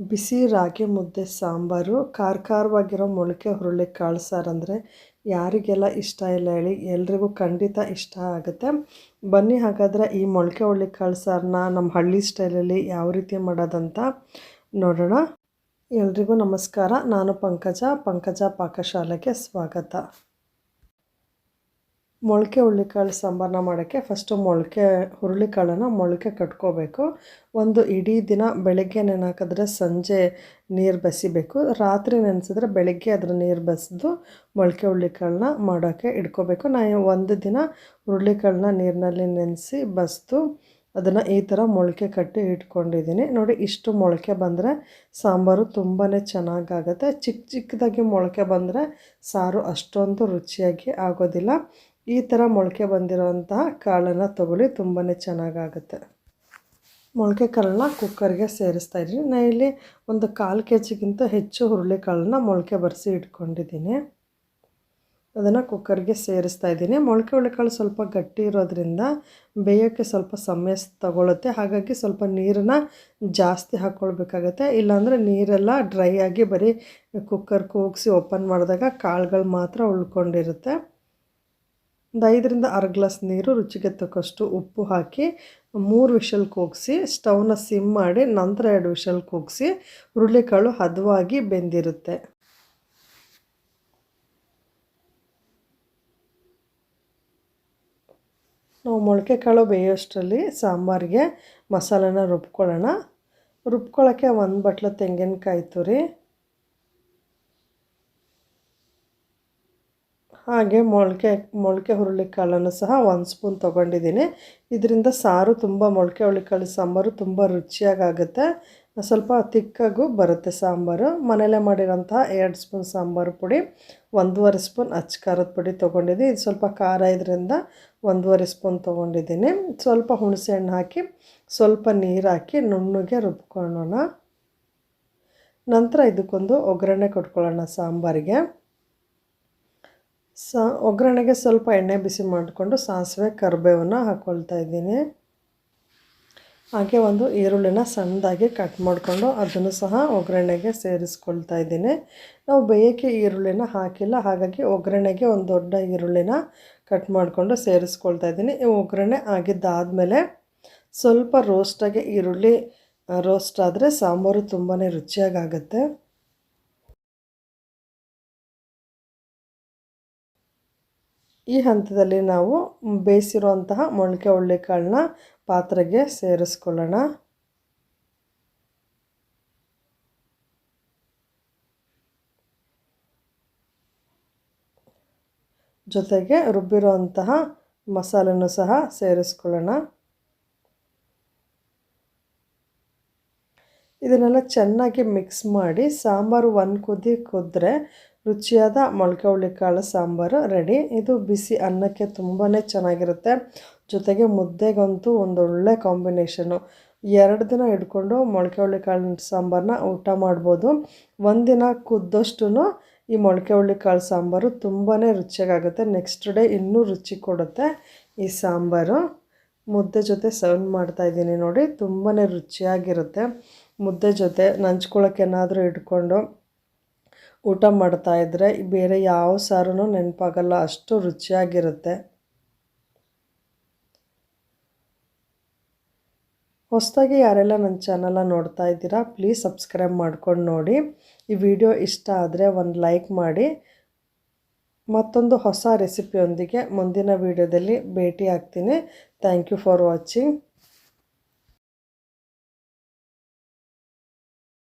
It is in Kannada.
ಬಿಸಿ ರಾಗಿ, ಮುದ್ದೆ, ಸಾಂಬಾರು ಖಾರ ಖಾರವಾಗಿರೋ ಮೊಳಕೆ, ಹುರುಳಿ ಕಾಳು ಸಾರು ಅಂದರೆ ಯಾರಿಗೆಲ್ಲ ಇಷ್ಟ ಇಲ್ಲ ಹೇಳಿ ಎಲ್ರಿಗೂ ಖಂಡಿತ ಇಷ್ಟ ಆಗುತ್ತೆ. ಬನ್ನಿ ಹಾಗಾದರೆ ಈ ಮೊಳಕೆ, ಹುರುಳಿ ಕಾಳು ಸಾರನ್ನ ನಮ್ಮ ಹಳ್ಳಿ ಸ್ಟೈಲಲ್ಲಿ ಯಾವ ರೀತಿ ಮಾಡೋದಂತ ನೋಡೋಣ. ಎಲ್ರಿಗೂ ನಮಸ್ಕಾರ. ನಾನು ಪಂಕಜ. ಪಂಕಜ ಪಾಕಶಾಲೆಗೆ ಸ್ವಾಗತ. ಮೊಳಕೆ ಹುರುಳಿಕಾಳು ಸಾಂಬಾರನ್ನ ಮಾಡೋಕ್ಕೆ ಫಸ್ಟು ಮೊಳಕೆ ಹುರುಳಿಕಾಳನ್ನು ಮೊಳಕೆ ಕಟ್ಕೋಬೇಕು. ಒಂದು ಇಡೀ ದಿನ ಬೆಳಗ್ಗೆ ನೆನೆ ಸಂಜೆ ನೀರು ಬಸಿಬೇಕು. ರಾತ್ರಿ ನೆನೆಸಿದ್ರೆ ಬೆಳಗ್ಗೆ ಅದರ ನೀರು ಬಸಿದು ಮೊಳಕೆ ಹುರುಳಿಕಾಳನ್ನ ಮಾಡೋಕ್ಕೆ ಇಟ್ಕೋಬೇಕು. ನಾನು ಒಂದು ದಿನ ಹುರುಳಿಕಾಳನ್ನ ನೀರಿನಲ್ಲಿ ನೆನೆಸಿ ಬಸಿದು ಅದನ್ನು ಈ ಥರ ಮೊಳಕೆ ಕಟ್ಟಿ ಇಟ್ಕೊಂಡಿದ್ದೀನಿ ನೋಡಿ ಇಷ್ಟು ಮೊಳಕೆ ಬಂದರೆ ಸಾಂಬಾರು ತುಂಬಾ ಚೆನ್ನಾಗಾಗುತ್ತೆ. ಚಿಕ್ಕ ಚಿಕ್ಕದಾಗಿ ಮೊಳಕೆ ಬಂದರೆ ಸಾರು ಅಷ್ಟೊಂದು ರುಚಿಯಾಗಿ ಆಗೋದಿಲ್ಲ. ಈ ಥರ ಮೊಳಕೆ ಬಂದಿರೋಂತಹ ಕಾಳನ್ನು ತೊಗೊಳ್ಳಿ ತುಂಬಾ ಚೆನ್ನಾಗಾಗುತ್ತೆ. ಮೊಳಕೆ ಕಾಳನ್ನ ಕುಕ್ಕರ್ಗೆ ಸೇರಿಸ್ತಾ ಇದ್ದೀನಿ. ನಾನು ಇಲ್ಲಿ ಒಂದು ಕಾಲು ಕೆ ಜಿಗಿಂತ ಹೆಚ್ಚು ಹುರುಳಿ ಕಾಳನ್ನ ಮೊಳಕೆ ಬರೆಸಿ ಇಟ್ಕೊಂಡಿದ್ದೀನಿ. ಅದನ್ನು ಕುಕ್ಕರ್ಗೆ ಸೇರಿಸ್ತಾ ಇದ್ದೀನಿ. ಮೊಳಕೆ ಹುರುಳಿಕಾಳು ಸ್ವಲ್ಪ ಗಟ್ಟಿ ಇರೋದ್ರಿಂದ ಬೇಯೋಕ್ಕೆ ಸ್ವಲ್ಪ ಸಮಯ ತಗೊಳ್ಳುತ್ತೆ ಹಾಗಾಗಿ ಸ್ವಲ್ಪ ನೀರನ್ನು ಜಾಸ್ತಿ ಹಾಕ್ಕೊಳ್ಬೇಕಾಗತ್ತೆ ಇಲ್ಲಾಂದರೆ ನೀರೆಲ್ಲ ಡ್ರೈ ಆಗಿ ಬರೀ ಕುಕ್ಕರ್ ಕೂಗಿಸಿ ಓಪನ್ ಮಾಡಿದಾಗ ಕಾಳುಗಳು ಮಾತ್ರ ಉಳ್ಕೊಂಡಿರುತ್ತೆ. ಒಂದು ಐದರಿಂದ ಆರು ಗ್ಲಾಸ್ ನೀರು ರುಚಿಗೆ ತಕ್ಕಷ್ಟು ಉಪ್ಪು ಹಾಕಿ ಮೂರು ವಿಷಲ್ ಕೂಗಿಸಿ, ಸ್ಟವ್ನ ಸಿಮ್ ಮಾಡಿ ನಂತರ ಎರಡು ವಿಷಲ್ ಕೂಗಿಸಿ ಹುರುಳಿಕಾಳು ಹದವಾಗಿ ಬೆಂದಿರುತ್ತೆ. ನಾವು ಮೊಳಕೆ ಕಾಳು ಬೇಯೋಷ್ಟರಲ್ಲಿ ಸಾಂಬಾರಿಗೆ ಮಸಾಲೆನ ರುಬ್ಕೊಳ್ಳೋಣ. ರುಬ್ಕೊಳ್ಳೋಕ್ಕೆ ಒಂದು ಬಟ್ಲು ತೆಂಗಿನಕಾಯಿ ತುರಿ ಹಾಗೆ ಮೊಳಕೆ ಮೊಳಕೆ ಹುರುಳಿಕಾಳನ್ನು ಸಹ ಒಂದು ಸ್ಪೂನ್ ತೊಗೊಂಡಿದ್ದೀನಿ. ಇದರಿಂದ ಸಾರು ತುಂಬ ಮೊಳಕೆ ಹುರುಳಿಕಾಳು ಸಾಂಬಾರು ತುಂಬ ರುಚಿಯಾಗುತ್ತೆ ಸ್ವಲ್ಪ ತಿಕ್ಕಾಗೂ ಬರುತ್ತೆ ಸಾಂಬಾರು. ಮನೇಲೆ ಮಾಡಿರೋಂತಹ ಎರಡು ಸ್ಪೂನ್ ಸಾಂಬಾರು ಪುಡಿ, ಒಂದೂವರೆ ಸ್ಪೂನ್ ಅಚ್ಚ ಖಾರದ ಪುಡಿ ತೊಗೊಂಡಿದ್ದೀನಿ. ಇದು ಸ್ವಲ್ಪ ಖಾರ ಇದರಿಂದ ಒಂದೂವರೆ ಸ್ಪೂನ್ ತೊಗೊಂಡಿದ್ದೀನಿ. ಸ್ವಲ್ಪ ಹುಣಸೆ ಹಣ್ಣು ಹಾಕಿ, ಸ್ವಲ್ಪ ನೀರು ಹಾಕಿ ನುಣ್ಣಗೆ ರುಬ್ಕೊಳ್ಳೋಣ. ನಂತರ ಇದಕ್ಕೊಂದು ಒಗ್ಗರಣೆ ಕೊಟ್ಕೊಳ್ಳೋಣ ಸಾಂಬಾರಿಗೆ. ಸಾ, ಒಗ್ಗರಣೆಗೆ ಸ್ವಲ್ಪ ಎಣ್ಣೆ ಬಿಸಿ ಮಾಡಿಕೊಂಡು ಸಾಸಿವೆ ಕರಿಬೇವನ್ನು ಹಾಕ್ಕೊಳ್ತಾ ಇದ್ದೀನಿ. ಹಾಗೆ ಒಂದು ಈರುಳ್ಳಿನ ಸಣ್ಣದಾಗಿ ಕಟ್ ಮಾಡಿಕೊಂಡು ಅದನ್ನು ಸಹ ಒಗ್ಗರಣೆಗೆ ಸೇರಿಸ್ಕೊಳ್ತಾ ಇದ್ದೀನಿ. ನಾವು ಬೇಯೋಕ್ಕೆ ಈರುಳ್ಳಿನ ಹಾಕಿಲ್ಲ, ಹಾಗಾಗಿ ಒಗ್ಗರಣೆಗೆ ಒಂದು ದೊಡ್ಡ ಈರುಳ್ಳಿನ ಕಟ್ ಮಾಡಿಕೊಂಡು ಸೇರಿಸ್ಕೊಳ್ತಾ ಇದ್ದೀನಿ. ಒಗ್ಗರಣೆ ಆಗಿದ್ದಾದಮೇಲೆ ಸ್ವಲ್ಪ ರೋಸ್ಟಾಗಿ ಈರುಳ್ಳಿ ರೋಸ್ಟ್ ಆದರೆ ಸಾಂಬಾರು ತುಂಬಾ ರುಚಿಯಾಗುತ್ತೆ ಈ ಹಂತದಲ್ಲಿ ನಾವು ಬೇಯಿಸಿರುವಂತಹ ಮೊಳಕೆ ಹುಳ್ಳಿಕಾಳನ್ನ ಪಾತ್ರೆಗೆ ಸೇರಿಸ್ಕೊಳ್ಳೋಣ. ಜೊತೆಗೆ ರುಬ್ಬಿರುವಂತಹ ಮಸಾಲೆನೂ ಸಹ ಸೇರಿಸ್ಕೊಳ್ಳೋಣ. ಇದನ್ನೆಲ್ಲ ಚೆನ್ನಾಗಿ ಮಿಕ್ಸ್ ಮಾಡಿ ಸಾಂಬಾರು ಒಂದು ಕುದಿ ಕುದ್ರೆ ರುಚಿಯಾದ ಮೊಳಕೆ ಹುಳಿಕಾಳು ಸಾಂಬಾರು ರೆಡಿ ಇದು ಬಿಸಿ ಅನ್ನಕ್ಕೆ ತುಂಬಾ ಚೆನ್ನಾಗಿರುತ್ತೆ. ಜೊತೆಗೆ ಮುದ್ದೆಗಂತೂ ಒಂದೊಳ್ಳೆ ಕಾಂಬಿನೇಷನು ಎರಡು ದಿನ ಇಟ್ಕೊಂಡು ಮೊಳಕೆ ಹುಳಿಕಾಳು ಸಾಂಬಾರನ್ನ ಊಟ ಮಾಡ್ಬೋದು. ಒಂದಿನ ಕುದ್ದಷ್ಟು ಈ ಮೊಳಕೆ ಹುಳಿಕಾಳು ಸಾಂಬಾರು ತುಂಬಾ ರುಚಿಯಾಗುತ್ತೆ ನೆಕ್ಸ್ಟ್ ಡೇ ಇನ್ನೂ ರುಚಿ ಕೊಡುತ್ತೆ ಈ ಸಾಂಬಾರು. ಮುದ್ದೆ ಜೊತೆ ಸರ್ವ್ ಮಾಡ್ತಾಯಿದ್ದೀನಿ ನೋಡಿ ತುಂಬಾ ರುಚಿಯಾಗಿರುತ್ತೆ. ಮುದ್ದೆ ಜೊತೆ ನಂಚ್ಕೊಳ್ಳೋಕೆ ಏನಾದರೂ ಇಟ್ಕೊಂಡು ಊಟ ಮಾಡ್ತಾಯಿದ್ರೆ ಬೇರೆ ಯಾವ ಸಾರೂ ನೆನಪಾಗಲ್ಲ. ಅಷ್ಟು ರುಚಿಯಾಗಿರುತ್ತೆ. ಹೊಸದಾಗಿ ಯಾರೆಲ್ಲ ನನ್ನ ಚಾನಲ ನೋಡ್ತಾ ಇದ್ದೀರಾ, ಪ್ಲೀಸ್ ಸಬ್ಸ್ಕ್ರೈಬ್ ಮಾಡ್ಕೊಂಡು ನೋಡಿ. ಈ ವಿಡಿಯೋ ಇಷ್ಟ ಆದರೆ ಒಂದು ಲೈಕ್ ಮಾಡಿ. ಮತ್ತೊಂದು ಹೊಸ ರೆಸಿಪಿಯೊಂದಿಗೆ ಮುಂದಿನ ವಿಡಿಯೋದಲ್ಲಿ ಭೇಟಿ ಆಗ್ತೀನಿ ಥ್ಯಾಂಕ್ ಯು ಫಾರ್ ವಾಚಿಂಗ್.